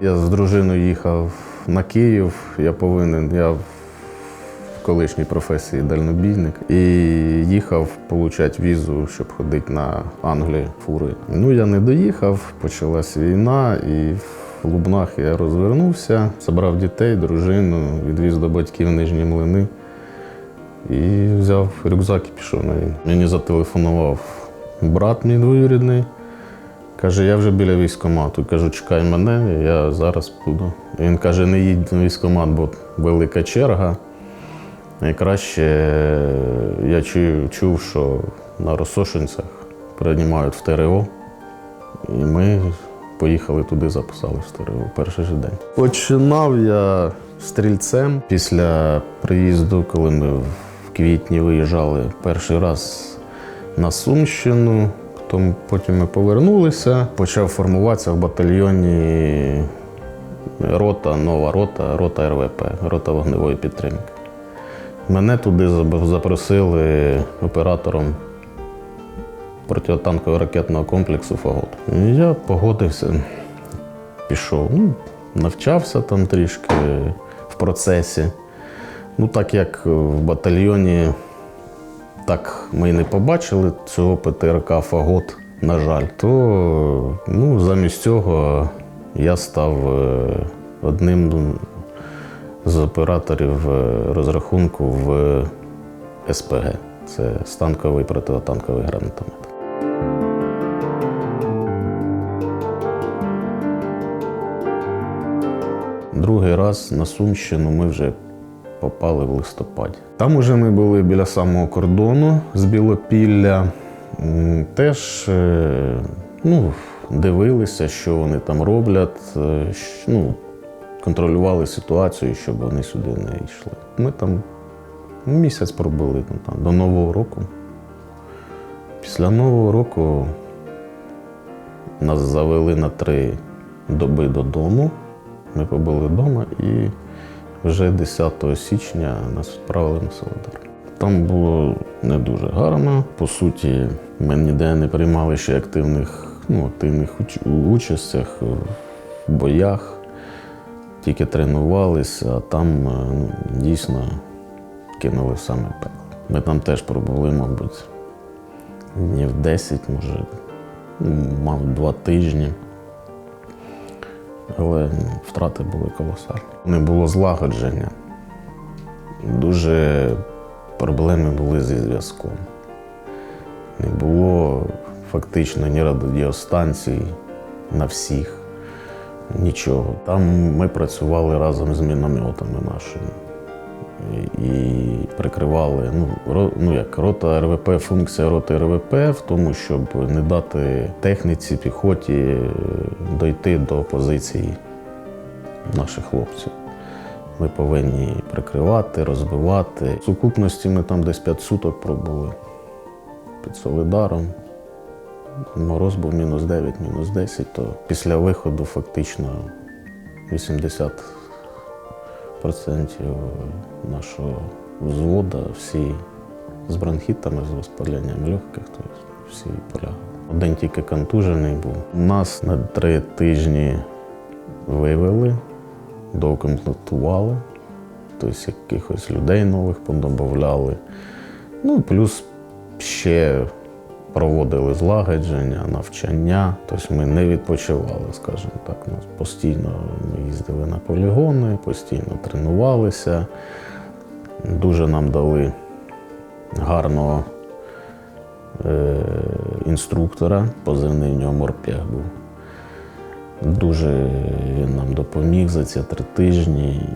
Я з дружиною їхав на Київ. Я повинен, я в колишній професії дальнобійник і їхав отримати візу, щоб ходити на Англію фури. Ну я не доїхав, почалась війна, і в Лубнах я розвернувся, забрав дітей, дружину, відвіз до батьків Нижні Млини. І взяв рюкзак і пішов на війну. Мені зателефонував брат мій двоюрідний. Каже, я вже біля військкомату. Кажу, чекай мене, я зараз буду. Він каже, не їдь на військкомат, бо велика черга. Найкраще я чую, чув, що на Росошинцях приймають в ТРО. І ми поїхали туди, записали в ТРО перший же день. Починав я стрільцем після приїзду, коли ми в квітні виїжджали перший раз на Сумщину. Потім, потім ми повернулися, почав формуватися в батальйоні рота, нова рота, рота РВП, рота вогневої підтримки. Мене туди запросили оператором протитанкового ракетного комплексу Фагот. Я погодився, пішов. Ну, навчався там трішки в процесі. Ну, так як в батальйоні так ми не побачили цього ПТРК Фагот, на жаль, то ну, замість цього я став е, одним з операторів е, розрахунку в СПГ. Це станковий протитанковий гранатомет. Другий раз на Сумщину ми вже попали в листопаді. Там уже ми були біля самого кордону з Білопілля. Теж е, ну, дивилися, що вони там роблять, е, ну, контролювали ситуацію, щоб вони сюди не йшли. Ми там місяць пробули ну, там, до Нового року. Після Нового року нас завели на три доби додому. Ми побули вдома і вже 10 січня нас відправили на Солодар. Там було не дуже гарно. По суті, ми ніде не приймали ще активних, ну, активних уч- участях в боях, тільки тренувалися, а там е, ну, дійсно кинули саме пекло. Ми там теж пробули, мабуть, днів 10, може, мав два тижні. Але втрати були колосальні. Не було злагодження. Дуже проблеми були зі зв'язком. Не було фактично ні радіостанцій на всіх, нічого. Там ми працювали разом з мінометами нашими. І- прикривали, ну, ну як рота РВП, функція роти РВП в тому, щоб не дати техніці, піхоті е, дойти до позицій наших хлопців. Ми повинні прикривати, розбивати. В сукупності ми там десь 5 суток пробули під Солидаром. Мороз був мінус 9, мінус 10, то після виходу фактично 80% нашого взводу всі з бронхітами, з воспалянням легких, тобто всі полягали. Один тільки контужений був. Нас на три тижні вивели, доукомплектували, тобто якихось людей нових подобавляли. Ну, плюс ще проводили злагодження, навчання. Тобто ми не відпочивали, скажімо так. Постійно їздили на полігони, постійно тренувалися. Дуже нам дали гарного е, інструктора, позивний в нього морпех був. Дуже він нам допоміг за ці три тижні.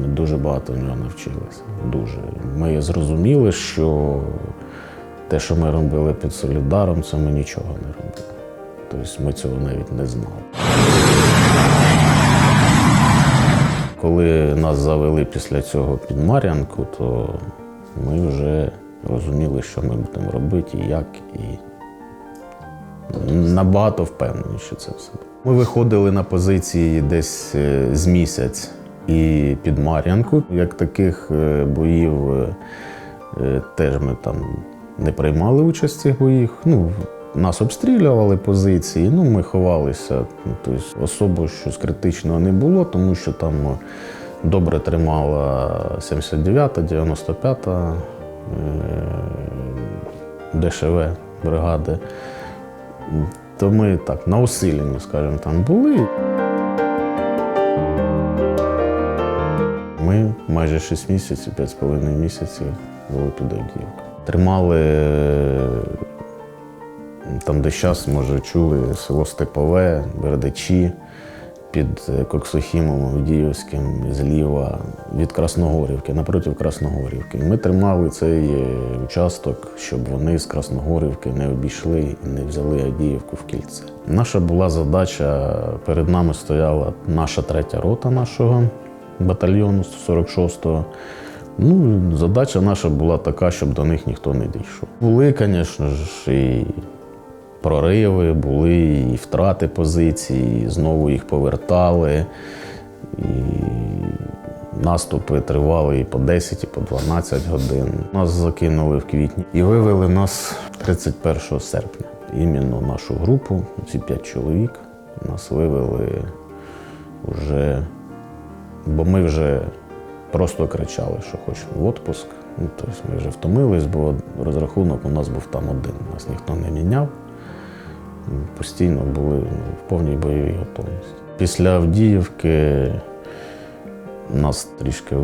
Ми дуже багато в нього навчилися. Дуже. Ми зрозуміли, що те, що ми робили під Солідаром, це ми нічого не робили. Тобто ми цього навіть не знали. Коли нас завели після цього під Мар'янку, то ми вже розуміли, що ми будемо робити, і як, і набагато впевненіше це все. Ми виходили на позиції десь е, з місяць і під Мар'янку. Як таких е, боїв е, теж ми там не приймали участь в цих боїх. Ну, Нас обстрілювали позиції, ну ми ховалися. Ну, Тобто особо щось критичного не було, тому що там добре тримала 79-та, 95-та е, ДШВ бригади. То ми так на усиленні, скажімо, там були. Ми майже 6 місяців, 5,5 місяців були під Авдіївкою. Тримали там, де зараз, може, чули, село Степове, Бердичі, під е, Коксохімом Авдіївським, зліва від Красногорівки, напроти Красногорівки. Ми тримали цей е, участок, щоб вони з Красногорівки не обійшли і не взяли Авдіївку в кільце. Наша була задача, перед нами стояла наша третя рота нашого батальйону 46-го. Ну, задача наша була така, щоб до них ніхто не дійшов. Були, звісно ж, і прориви, були і втрати позицій, і знову їх повертали. І наступи тривали і по 10, і по 12 годин. Нас закинули в квітні і вивели нас 31 серпня. Іменно нашу групу, ці п'ять чоловік, нас вивели вже, бо ми вже просто кричали, що хочемо в відпуск. Ну, тобто ми вже втомились, бо розрахунок у нас був там один. Нас ніхто не міняв. Постійно були ну, в повній бойовій готовності. Після Авдіївки нас трішки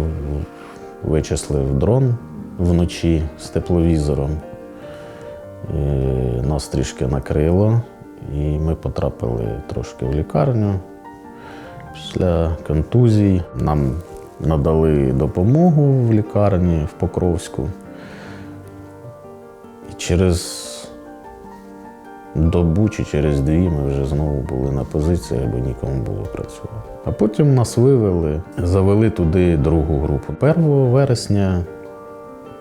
вичислив дрон вночі з тепловізором. І нас трішки накрило, і ми потрапили трошки в лікарню. Після контузій нам надали допомогу в лікарні в Покровську. І через добу чи через дві ми вже знову були на позиціях, бо нікому було працювати. А потім нас вивели, завели туди другу групу. 1 вересня,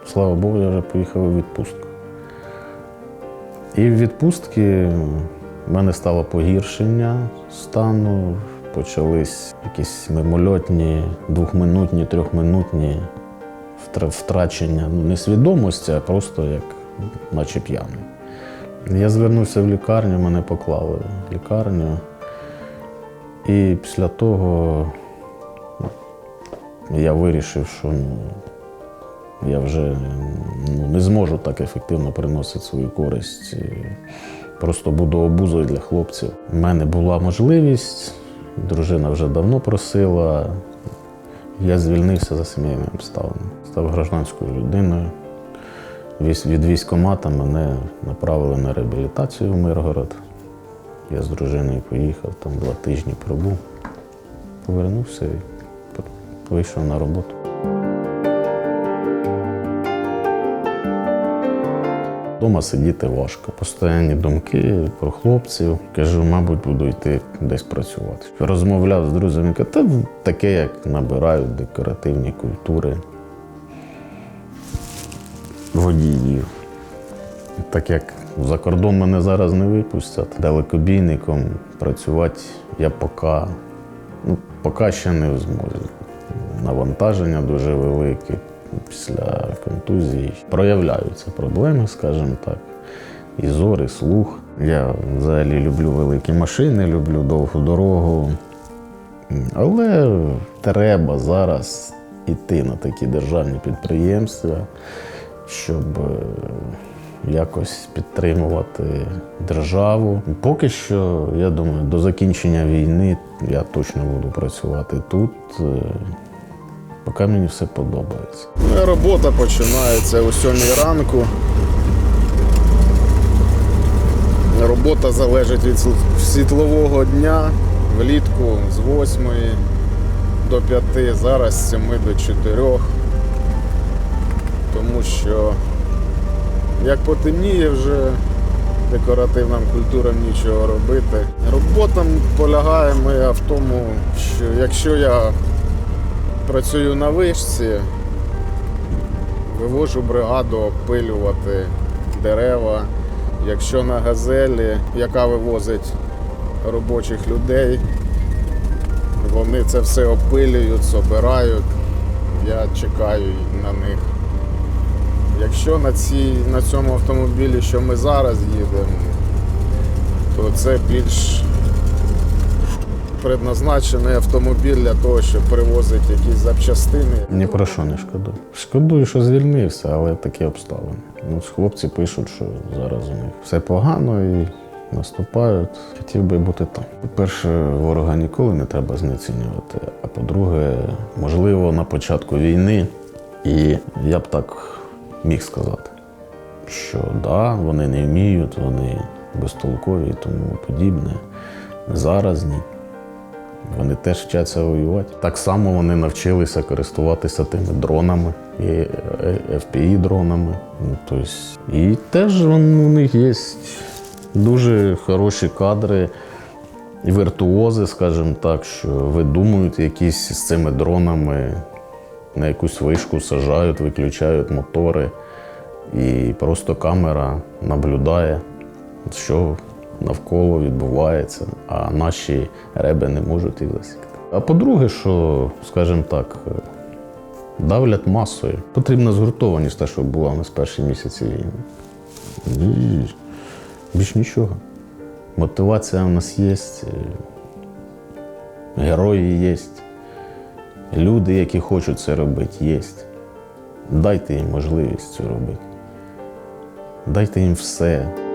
слава Богу, я вже поїхав у відпустку. І в відпустці в мене стало погіршення стану, почались якісь мимольотні, двохминутні, трьохминутні втрачення ну, не свідомості, а просто як наче п'яний. Я звернувся в лікарню, мене поклали в лікарню. І після того ну, я вирішив, що ну, я вже ну, не зможу так ефективно приносити свою користь. Просто буду обузою для хлопців. У мене була можливість, дружина вже давно просила. Я звільнився за сім'єю. обставинами. Став гражданською людиною. Від військомата мене направили на реабілітацію в Миргород. Я з дружиною поїхав, там два тижні пробув, повернувся і вийшов на роботу. Дома сидіти важко. Постоянні думки про хлопців. Кажу, мабуть, буду йти десь працювати. Розмовляв з друзями, кажу, та таке, як набирають декоративні культури водіїв. Так як за кордон мене зараз не випустять, далекобійником працювати я поки, ну, поки ще не в змозі. Навантаження дуже велике після контузії. Проявляються проблеми, скажімо так. І зор, і слух. Я взагалі люблю великі машини, люблю довгу дорогу. Але треба зараз йти на такі державні підприємства, щоб е, якось підтримувати державу. Поки що, я думаю, до закінчення війни я точно буду працювати тут, е, поки мені все подобається. Моя робота починається о 7 ранку. Робота залежить від світлового дня. Влітку з 8 до 5, зараз з 7 до 4. Тому що як потемніє вже декоративним культурам нічого робити. Робота полягає моя в тому, що якщо я працюю на вишці, Вивожу бригаду опилювати дерева. Якщо на газелі, яка вивозить робочих людей, вони це все опилюють, собирають. Я чекаю на них. Якщо на, цій, на цьому автомобілі, що ми зараз їдемо, то це більш предназначений автомобіль для того, щоб перевозити якісь запчастини. Ні про що не шкодую. Шкодую, що звільнився, але такі обставини. Ну, хлопці пишуть, що зараз у них все погано і наступають. Хотів би бути там. По-перше, ворога ніколи не треба знецінювати. А по-друге, можливо, на початку війни, і я б так міг сказати, що да, вони не вміють, вони безтолкові і тому подібне. Зараз ні. Вони теж вчаться воювати. Так само вони навчилися користуватися тими дронами, і fpi дронами. Ну, тобто, і теж у них є дуже хороші кадри, і віртуози, скажімо так, що видумують якісь з цими дронами на якусь вишку, сажають, виключають мотори, і просто камера наблюдає, що навколо відбувається, а наші реби не можуть їх засікти. А по-друге, що, скажімо так, е, давлять масою. Потрібна згуртованість, та, що була у нас перші місяці війни. І більш нічого. Мотивація у нас є, е, герої є, люди, які хочуть це робити, є. Дайте їм можливість це робити. Дайте їм все.